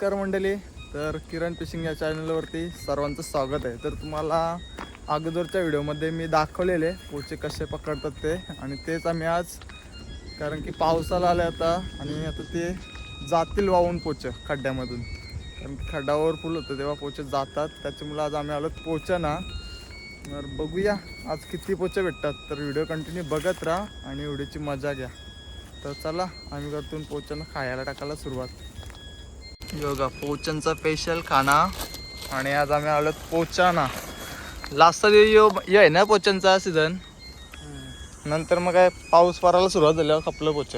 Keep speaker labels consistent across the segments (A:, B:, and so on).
A: नमस्कार मंडळी. तर किरण फिशिंग या चॅनलवरती सर्वांचं स्वागत आहे. तर तुम्हाला अगोदरच्या व्हिडिओमध्ये मी दाखवलेले पोचे कसे पकडतात ते आणि तेच आम्ही आज कारण की पावसाला आले आता आणि आता ते जातील वाहून पोचं खड्ड्यामधून. कारण की खड्ड्यावर फुल होतं तेव्हा पोचे जातात. त्याच्यामुळे आज आम्ही आलो पोचा ना तर बघूया आज किती पोचे भेटतात. तर व्हिडिओ कंटिन्यू बघत राहा आणि व्हिडिओची मजा घ्या. तर चला आम्ही घरातून पोचांना खायला टाकायला सुरुवात. योगा पोचनचा स्पेशल खाना. आणि आज आम्ही आलो पोचाना. लास्ट यो ये आहे ना पोचनचा सीझन नंतर मग काय पाऊस पडायला सुरुवात झाल्यावर खपलं पोच.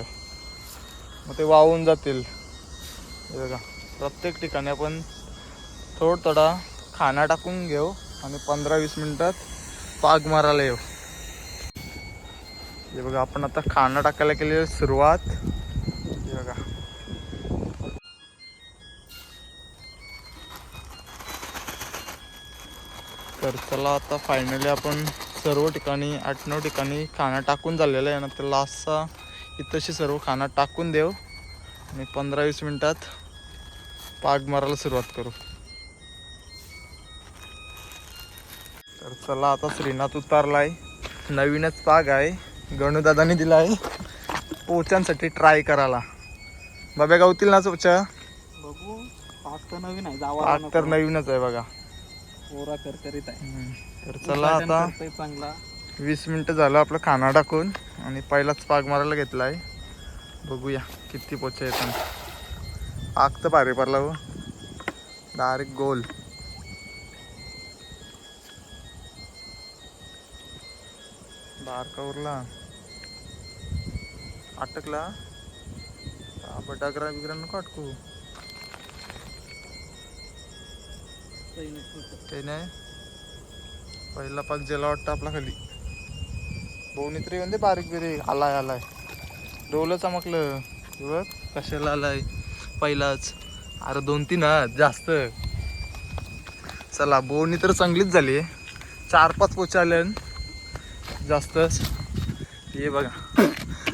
A: मग ते वाहून जातील. बघा प्रत्येक ठिकाणी आपण थोडं थोडा खाना टाकून घेऊ आणि पंधरा वीस मिनिटात पाग मारायला येऊ. हे बघा आपण आता खाना टाकायला केली सुरुवात. तर चला आता फायनली आपण सर्व ठिकाणी आठ नऊ ठिकाणी खाना टाकून झालेला आहे. नंतर लास्टचा इथंशी सर्व खाना टाकून देऊ. आणि पंधरा वीस मिनिटात पाग मारायला सुरुवात करू. तर चला आता श्रीनाथ उतारलाय. नवीनच पाग आहे. गणूदादानी दिला आहे पोचांसाठी ट्राय करायला. बाब्या गावतील ना पोचा
B: बघू. पाक तर नवीन आहे.
A: पाग तर नवीनच आहे बघा.
B: ओरा करकरीत आहे.
A: तर चला आता
B: चांगला.
A: वीस मिनटं झालं आपलं खाना टाकून आणि पहिलाच पाग मारायला घेतला आहे. बघूया किती पोचा येतात पाग तर भारी पडला हो. डायरेक्ट गोल बारका उरला. अटकला बटाकरा बिगरा नको अटकू काही नाही. पहिला पाक जेला वाटतं आपला खाली. बोनी तरी म्हणजे बारीक बिरीक. आलाय आलाय. डोलं चमकलं. बघ कशाला आलाय. पहिलाच. अरे दोन तीन हा जास्त. चला बोनी तर चांगलीच झाली. चार पाच पोच आले जास्तच ये बघा.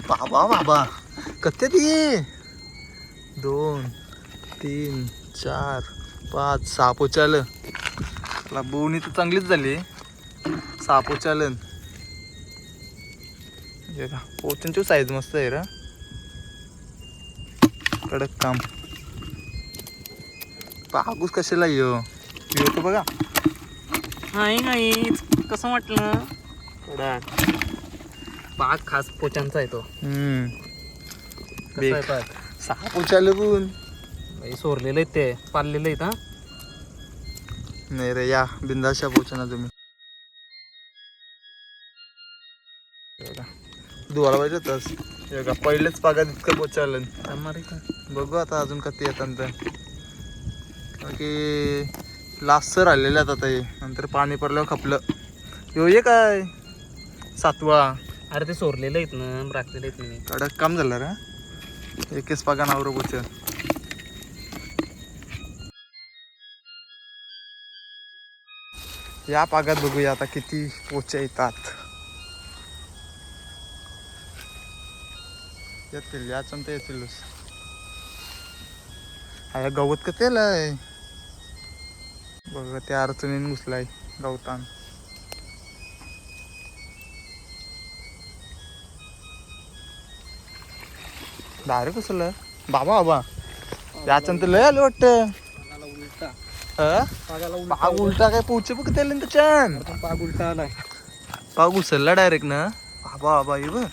A: बाबा बाबा. कत्यात ये दोन तीन चार. पाच सहा पोचे आलं चला बोनी तर चांगलीच झाली. सहा पोचे आलं हे का पोचनची साईज मस्त आहे रा. कडक काम. पागूस कशाला यो? यो तो बघा.
B: नाही नाही कसं म्हटलं कडक. पाक खास पोचांचा आहे तो.
A: हम्म.
B: कसा आहे. पाक
A: सहा पण
B: सोरलेलं आहेत ते पाललेलं आहेत हा?
A: नाही रे या बिंदाशा पोचना तुम्ही. हे बघा. धुवायला पाहिजे होतंस. हे बघा पहिलेच पागात इतकं पोचायला
B: जमणार का?
A: बघू आता अजून कधी येतात तर कारण की लास्ट राहिलेले आहेत आता हे. नंतर पाणी पडल्यावर खपलं. ह्यो ये काय? सातवा.
B: अरे ते सोरलेलं आहेत ना राखलेले आहेत मी
A: कडक काम झालं रे एकच पागा नावर पोच या पागात बघूया आता किती पोचे येतात. येतील या चमता येतीलच हा गवत का तेल आहे? बघ त्या अडचणीने घुसलाय गवतान. डायरेक्ट कसलं? बाबा बाबा. याच्यानं तर लय आलं वाटतं. पाग उलटा काय पोचे बघ त्याला त्याच्यान
B: पाग उलटा आलाय.
A: पाग घुसलला डायरेक्ट ना. बाबा बाबा ये बघ.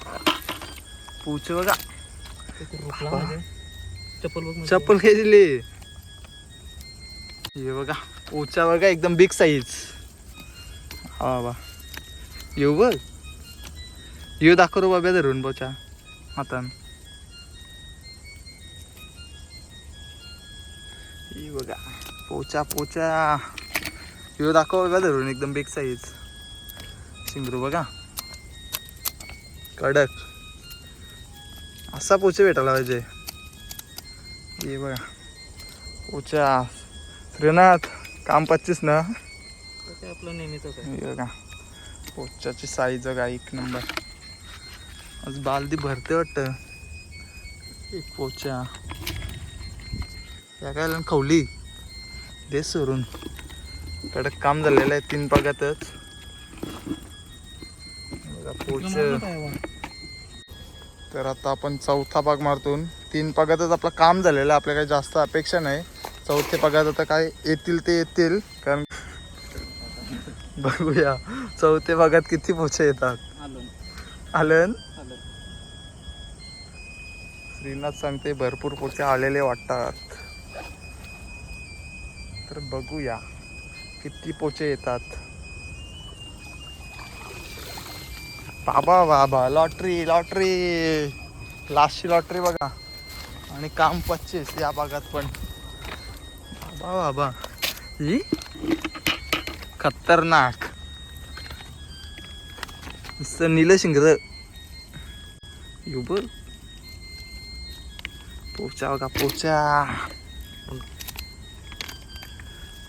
A: पोचे बघा.
B: चप्पल बघ म्हणजे.
A: चप्पल काय दिली? हे बघा. पोचा बघा एकदम बिग साईज हा बाबा. येऊ बघ. येऊ दाखव बाब्या धरून पोचा हातान. हे बघा पोचा पोचा. येऊ दाखव बाब्या धरून एकदम बिग साईज शिंगरू बघा. कडक. असा पोचे भेटायला पाहिजे. ये बघा. पोचा. श्रीनाथ काम पच्चीस ना?
B: आपलं नेहमीच
A: हे बघा. पोचाची साईज बघा एक नंबर आज बालदी भरते वाटतं. एक पोचा. काय काय खवली. दे सोडून कडक काम झालेलं आहे तीन पागातच पोच तर आता आपण चौथा पाग मारतून. तीन पागातच आपलं काम झालेलं आहे. आपल्या काही जास्त अपेक्षा नाही. चौथे पागात आता काय येतील ते येतील. कारण बघूया. चौथे भागात किती पोचे येतात? आलं. श्रीनाथ सांगते भरपूर पोचे आलेले वाटतात. तर बघूया किती पोचे येतात. बाबा बाबा लॉटरी लॉटरी. लास्टची लॉटरी बघा. आणि काम पच्चीस या भागात पण. बाबा बाबा. ही खतरनाक. नुसतं नीलं शिंगर पोचा बघा पोचा.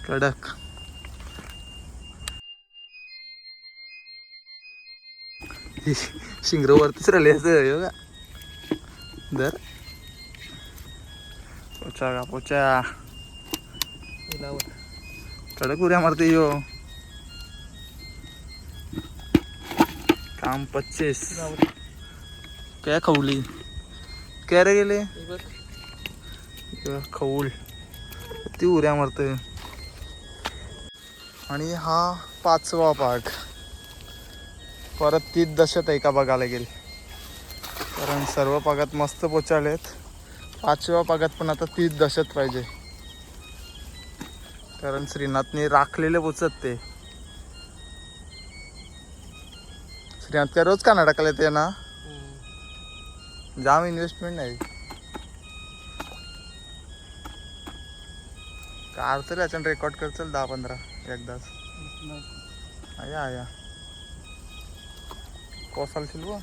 A: कडक. शिंगर वरतीच राहिले असं हे बघा. दर. पोचा बघा पोचा. कडक उड्या मारते यो. काम पच्चीस. काय खवली? काय रे गेले? खवूल. ती उऱ्या मारते आणि हा पाचवा भाग. परत तीच दशत आहे का बघायला गेल. कारण सर्व भागात मस्त पोचालेत पाचव्या भागात पण आता तीच दशत पाहिजे. कारण श्रीनाथने राखलेले पोचत ते. श्रीनाथ काय रोज का टाकले ते ना? जाम इन्व्हेस्टमेंट नाही कार तरी अचानक रेकॉर्ड करचल दहा पंधरा. एकदाच. आया आया. कोसाल शिलवा?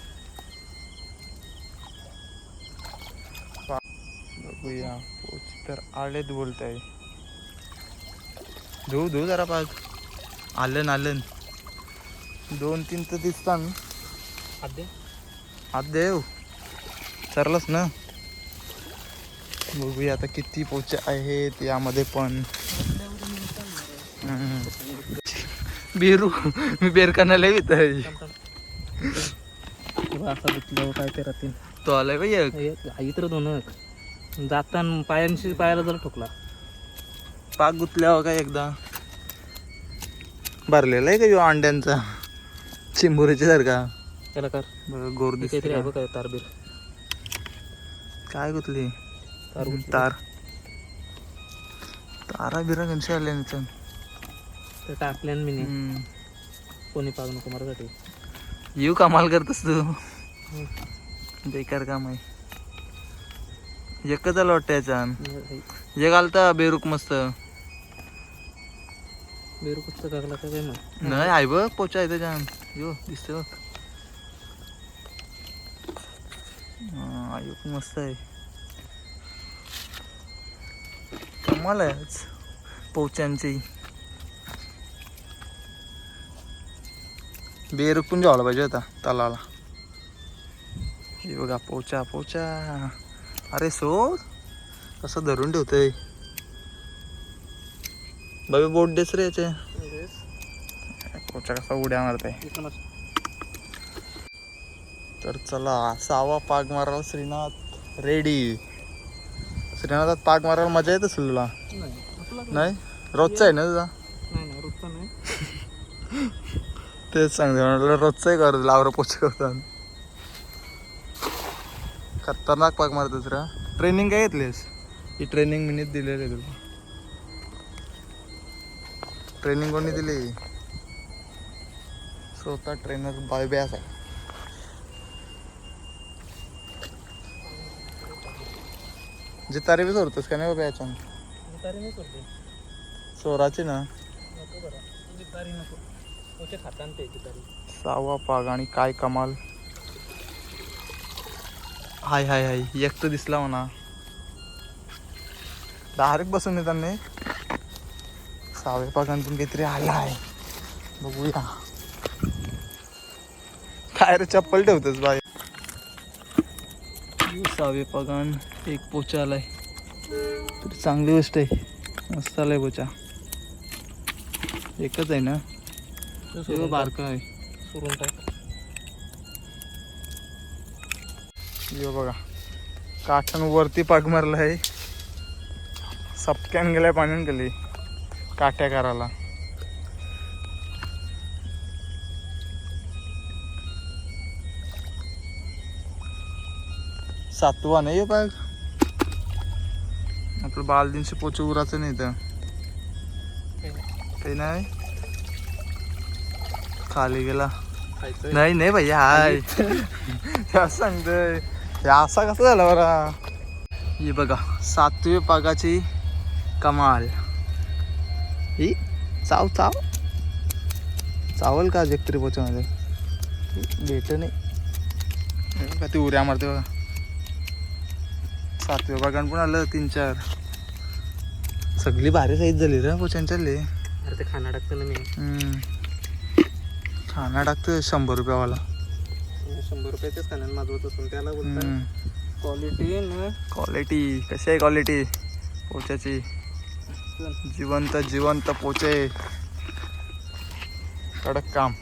A: बघूया. पोच तर आलेत बोलताय. धुऊ धुऊ जरा पाच आलन आलन. दोन तीन तर दिसतात. हात देव चरलंच ना. बघूया आता किती पोचे आहेत यामध्ये पण. बेरू मी बेरकानाला येत आहे.
B: असं गुतलं काय ते राहतील.
A: तो आलाय बाई एक.
B: आई तर दोन जाताना पायांशी पायाला जरा ठोकला.
A: पाक गुतल्यावर काय एकदा. भरलेला आहे का यो अंड्यांचा? चिंबुरीच्या सारखा.
B: त्याला कर.
A: बघ, गोर
B: हे
A: दिसते
B: काहीतरी आहे
A: का?
B: बघ काय तारबीर
A: काय गुतली?
B: तार.
A: तार. तारा बिरा कशी आले निचन
B: ते टाकल्यान मी नाही. कोणी पाग नको माझ्यासाठी
A: येऊ कमाल करतस तू. बेकार काम आहे. एकच आलं वाटतं एक आलता बेरूक मस्त.
B: बेरू कुठचं टाकला काय
A: नाही आहे बघ पोचा आहे त्याच्यान. यो दिसते बघ. हा, आयुक मस्त आहे. कमाल आहे आज पोच्यांची. बेरूक पण जेवायला पाहिजे होता तलाला हे बघा पोचा पोचा. अरे सो कसं धरून ठेवतंय? बाबी बोट देस रे याचे. पोचा कसा उड्या मारताय. तर चला सहावा पाग मारायला श्रीनाथ रेडी श्रीनाथात पाग मारायला मजा येत असेल तुला? नाही? रोजचा आहे ना तुझा
B: नाही नाही रोजचा नाही
A: तेच सांगते म्हटलं रोजचा आहे कर लावर पोच करतात खतरनाक पाग मारत दुसरा ट्रेनिंग काय घेतलीस? ही ट्रेनिंग मिनिट दिलेली आहे तुला. ट्रेनिंग कोणी दिली? स्वतः ट्रेनर बाय बॅस आहे. जितारी बी सोडतोस का नाही बाबा याच्यानं?
B: करते
A: सोराची ना?
B: सावा
A: सहावा पाग आणि काय कमाल. हाय हाय हाय. एक तर दिसला म्हणा. डायरेक्ट बसून येताना सावे पागांतून काहीतरी आला आहे बघूया. काय रे चप्पल ठेवतोस बाय सहावे पागान एक पोचा आलाय. तरी चांगली गोष्ट आहे. मस्त आलाय पोचा. एकच आहे ना?
B: सोडून
A: बारका आहे.
B: सोडून टाक.
A: यो बघा काठण वरती पाग मारला आहे. सपक्यान गेलाय पाण्यान गेली काट्या करायला. सातवा नाही हे पाग आपलं बालदिनशी पोच उराचं नाही तर काही नाही? खाली गेला. नाही नाही भैया हाय. सांगतोय. असा कसा झाला बरा? ही बघा सातवी पागाची कमाल. ही चाव चाव. चावल का जगतरी पोच्यामध्ये भेट नाही. बघा ती उड्या मारते बघा. सातव्या बागान पण आलं तीन चार. सगळी भारी साईज झाली रे पोच्यांच्याले
B: अरे ते खाना टाकतो ना मी.
A: खाना टाकतं शंभर रुपयावाला.
B: शंभर रुपयाचेच खाण्यात माजवत असून त्याला बोलतात. क्वालिटी न
A: क्वालिटी कशी आहे क्वालिटी पोच्याची जिवंत जिवंत पोचे कडक काम.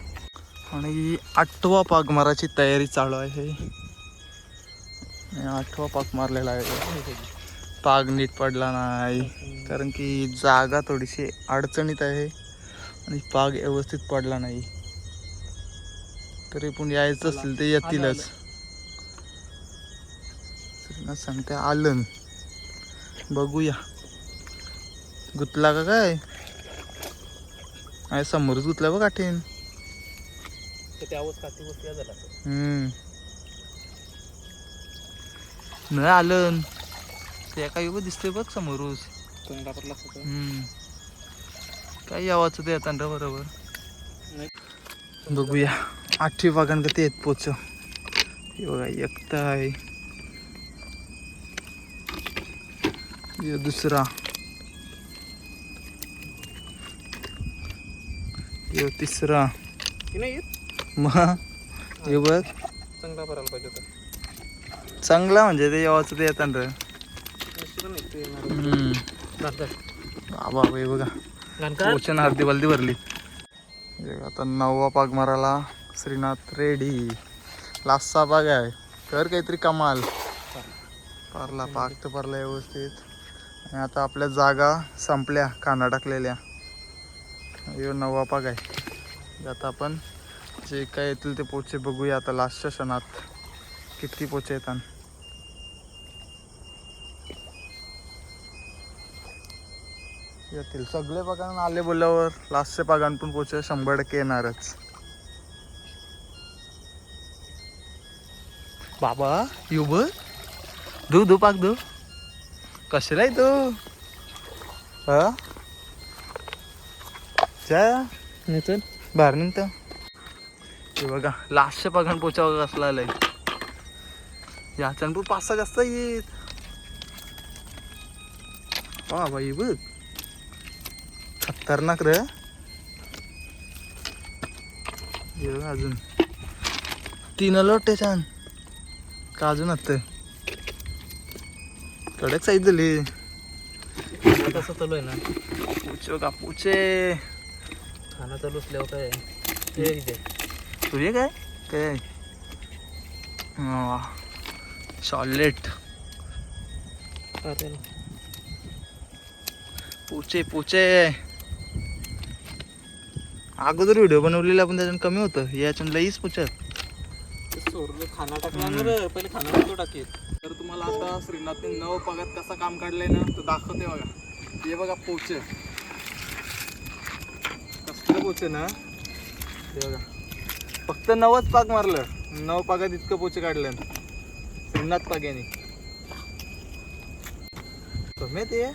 A: आणि आठवा पाग मारायची तयारी चालू आहे. आठवा पाग मारलेला आहे. पाग नीट पडला नाही. कारण की जागा थोडीशी अडचणीत आहे. आणि पाग व्यवस्थित पडला नाही. तरी पण यायचं असेल ते येतीलच. सांगते आलं. बघूया. गुतला का काय? आहे समोरच गुतला बघ आठीन
B: तर त्यावर काठी बसल्या झाला
A: हम्म. न आलं ते काय उभं दिसतंय बघ समोरूच. हम्म. काय यावाचं ते येतात बरोबर. बघूया. आठवी वागण कधी येत पोच बघा एकटा आहे. दुसरा. हे तिसरा. मग? हे बघ.
B: चांगला भरायला पाहिजे होता.
A: चांगला म्हणजे ते यावाचं ते येतात
B: ते.
A: बाबा हे बघा? पोचन अर्धी बलदी भरली. आता नववा पाग मारायला श्रीनाथ रेडी. लास्टचा पाग आहे. कर काहीतरी कमाल. पारला पाग तर पारला व्यवस्थित. आणि आता आपल्या जागा संपल्या कांदा टाकलेल्या. यो नववा पाग आहे. आता आपण जे काय येतील ते पोचे बघूया. आता लास्टच्या क्षणात किती पोचे येतात. येतील. सगळे पगार आले बोलल्यावर लास्टचे पगार पण पोचे शंभर टक्के येणारच. बाबा येऊ बघ. धू धू पाक धू. कशाला आहे तू? हा? बाहेर निघतं हे बघा लास्टचे पगार पोचा बघा कसला आलाय याच्यानं पण पाच सहा जास्त येत वा बाई बघ. खतरनाक रे. अजून. तीन लोटे छान. का अजून हत्त कडक साईज झाली.
B: तसं चालू आहे ना.
A: पुचे का पुचे.
B: खाना चालू असल्यावर काय? ते.
A: तुझे काय? काय?
B: ना.
A: पुचे पुचे. अगोदर व्हिडिओ बनवलेला पण त्याच्यानं कमी होतं. याच्यानं लईच पुचत
B: ते सोडलं खाना टाकला ना पहिले खाना टाकतो टाकीत.
A: तर तुम्हाला आता श्रीनाथने नव पगात कसा काम काढलंय ना तो दाखवते बघा. हे बघा पोचे. कसलं पोचे ना? हे बघा. फक्त नवच पाक मारलं. नव पागात इतकं पोचे काढलं श्रीनाथ पाग्याने कमी ते.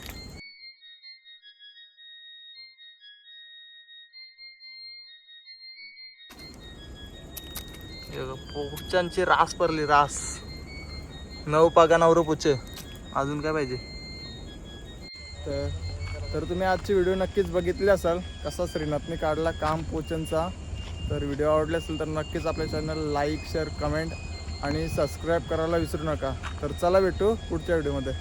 A: हे रास पडली रास. नऊ पागा नवरं पुचे. अजून काय पाहिजे? तर तर तुम्ही आजची व्हिडिओ नक्कीच बघितली असाल. कसा श्रीनाथने काढला काम पोचनचा तर व्हिडिओ आवडले असेल तर नक्कीच आपल्या चॅनल लाईक शेअर कमेंट आणि सबस्क्राईब करायला विसरू नका. तर चला भेटू पुढच्या व्हिडिओमध्ये.